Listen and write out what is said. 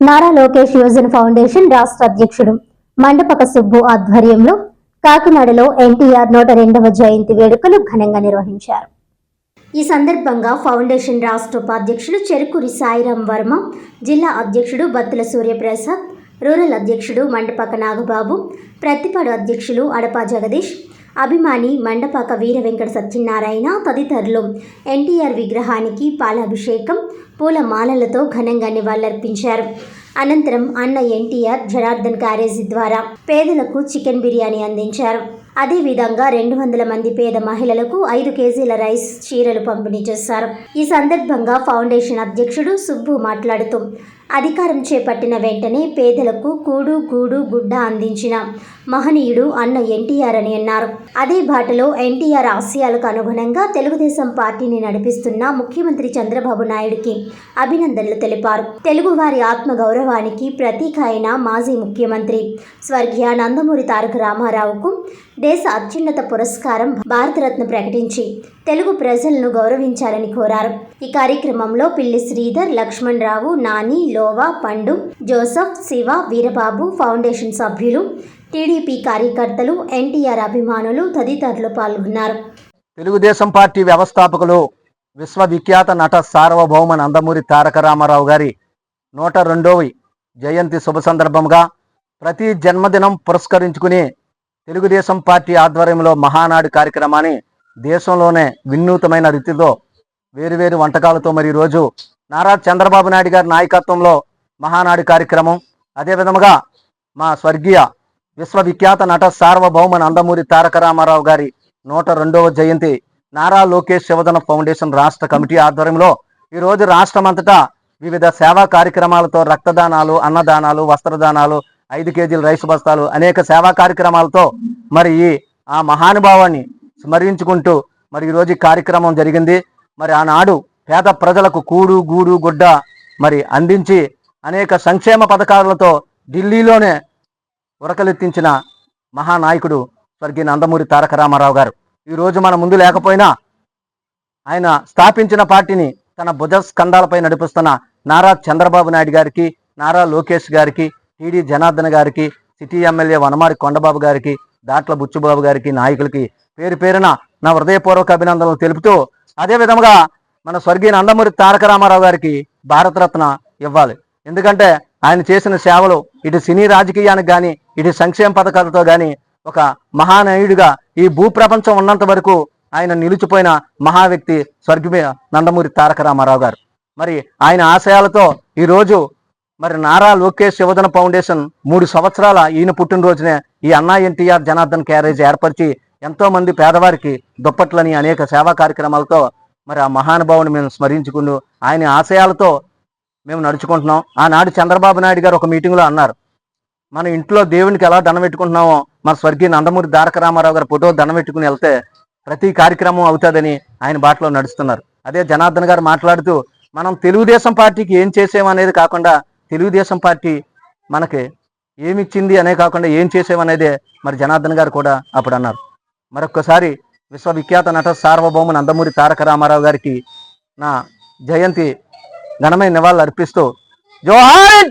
నారా లోకేష్ యువజన ఫౌండేషన్ రాష్ట్ర అధ్యక్షుడు. మండపక సుబ్బు ఆధ్వర్యంలో కాకినాడలో ఎన్టీఆర్ నూట రెండవ జయంతి వేడుకలు ఘనంగా నిర్వహించారు. ఈ సందర్భంగా ఫౌండేషన్ రాష్ట్ర ఉపాధ్యక్షుడు చెరుకురి సాయిరాం వర్మ జిల్లా అధ్యక్షుడు బత్తుల సూర్యప్రసాద్ రూరల్ అధ్యక్షుడు మండపక నాగబాబు ప్రతిపాడు అధ్యక్షులు అడపా జగదీష్ అభిమాని మండపాక వీర వెంకట సత్యనారాయణ తదితరులు ఎన్టీఆర్ విగ్రహానికి పాలాభిషేకం పూల మాలలతో ఘనంగా నివాళులర్పించారు. అనంతరం అన్న ఎన్టీఆర్ జనార్దన్ క్యారేజీ ద్వారా పేదలకు చికెన్ బిర్యానీ అందించారు. అదేవిధంగా రెండు వందల మంది పేద మహిళలకు ఐదు కేజీల రైస్ చీరలు పంపిణీ చేశారు. ఈ సందర్భంగా ఫౌండేషన్ అధ్యక్షుడు సుబ్బు మాట్లాడుతూ అధికారం చేపట్టిన వెంటనే పేదలకు కూడు గూడు గుడ్డ అందించిన మహనీయుడు అన్న ఎన్టీఆర్ అని అన్నారు. అదే బాటలో ఎన్టీఆర్ ఆశయాలకు అనుగుణంగా తెలుగుదేశం పార్టీని నడిపిస్తున్న ముఖ్యమంత్రి చంద్రబాబు నాయుడుకి అభినందనలు తెలిపారు. తెలుగువారి ఆత్మ గౌరవానికి ప్రతీక అయిన మాజీ ముఖ్యమంత్రి స్వర్గీయ నందమూరి తారక రామారావుకు దేశ అత్యున్నత పురస్కారం భారతరత్న ప్రకటించి తెలుగు ప్రజలను గౌరవించాలని కోరారు. ఈ కార్యక్రమంలో పిల్లి శ్రీధర్ లక్ష్మణ్ రావు నాని లోవా పండు జోసఫ్ శివ వీరబాబు ఫౌండేషన్ సభ్యులు టీడీపీ కార్యకర్తలు ఎన్టీఆర్ అభిమానులు తదితరులు పాల్గొన్నారు. తెలుగుదేశం పార్టీ వ్యవస్థాపకులు విశ్వవిఖ్యాత నట సార్వభౌమ నందమూరి తారక రామారావు గారి నూట రెండవ జయంతి శుభ సందర్భంగా ప్రతి జన్మదినం పురస్కరించుకుని తెలుగుదేశం పార్టీ ఆధ్వర్యంలో మహానాడు కార్యక్రమాన్ని దేశంలోనే వినూతమైన రీతిలో వేరువేరు వంటకాలతో మరి రోజు నారా చంద్రబాబు నాయుడు గారి నాయకత్వంలో మహానాడు కార్యక్రమం. అదే విధముగా మా స్వర్గీయ విశ్వవిఖ్యాత నట సార్వభౌమ నందమూరి తారక రామారావు గారి నూట రెండవ జయంతి నారా లోకేష్ శివధన ఫౌండేషన్ రాష్ట్ర కమిటీ ఆధ్వర్యంలో ఈరోజు రాష్ట్రమంతటా వివిధ సేవా కార్యక్రమాలతో రక్తదానాలు అన్నదానాలు వస్త్రదానాలు ఐదు కేజీల రైసు బస్తాలు అనేక సేవా కార్యక్రమాలతో మరి ఈ ఆ మహానుభావాన్ని స్మరించుకుంటూ మరి ఈరోజు కార్యక్రమం జరిగింది. మరి ఆనాడు పేద ప్రజలకు కూడు గూడు గుడ్డ మరి అందించి అనేక సంక్షేమ పథకాలతో ఢిల్లీలోనే ఉరకలెత్తించిన మహానాయకుడు స్వర్గీయ నందమూరి తారక రామారావు గారు. ఈ రోజు మన ముందు లేకపోయినా ఆయన స్థాపించిన పార్టీని తన భుజస్కంధాలపై నడిపిస్తున్న నారా చంద్రబాబు నాయుడు గారికి నారా లోకేష్ గారికి టీడీ జనార్దన్ గారికి సిటీ ఎమ్మెల్యే వనమారి కొండబాబు గారికి దాట్ల బుచ్చుబాబు గారికి నాయకులకి పేరు పేరున నా హృదయపూర్వక అభినందనలు తెలుపుతూ అదే విధముగా మన స్వర్గీయ నందమూరి తారక రామారావు గారికి భారతరత్న ఇవ్వాలి. ఎందుకంటే ఆయన చేసిన సేవలు ఇటు సినీ రాజకీయానికి కానీ ఇటు సంక్షేమ పథకాలతో కానీ ఒక మహానయుడిగా ఈ భూప్రపంచం ఉన్నంత వరకు ఆయన నిలిచిపోయిన మహా వ్యక్తి స్వర్గీయ నందమూరి తారక రామారావు గారు. మరి ఆయన ఆశయాలతో ఈరోజు మరి నారా లోకేష్ శివధన ఫౌండేషన్ మూడు సంవత్సరాల ఈయన పుట్టినరోజునే ఈ అన్నా ఎన్టీఆర్ జనార్దన్ క్యారేజ్ ఏర్పరిచి ఎంతో మంది పేదవారికి దుప్పట్లని అనేక సేవా కార్యక్రమాలతో మరి ఆ మహానుభావుని మేము స్మరించుకుంటూ ఆయన ఆశయాలతో మేము నడుచుకుంటున్నాం. ఆనాడు చంద్రబాబు నాయుడు గారు ఒక మీటింగ్లో అన్నారు మన ఇంట్లో దేవునికి ఎలా దండం పెట్టుకుంటున్నామో మన స్వర్గీయ నందమూరి తారక రామారావు గారి ఫోటో దండం పెట్టుకుని వెళ్తే ప్రతి కార్యక్రమం అవుతుందని ఆయన బాటలో నడుస్తున్నారు. అదే జనార్దన్ గారు మాట్లాడుతూ మనం తెలుగుదేశం పార్టీకి ఏం చేసేమనేది కాకుండా తెలుగుదేశం పార్టీ మనకి ఏమిచ్చింది అనే కాకుండా ఏం చేసామనేదే మరి జనార్దన్ గారు కూడా అప్పుడు అన్నారు. మరొక్కసారి విశ్వవిఖ్యాత నట సార్వభౌమ నందమూరి తారక రామారావు గారికి నా జయంతి ఘనమైన నివాళులు అర్పిస్తూ జోహార్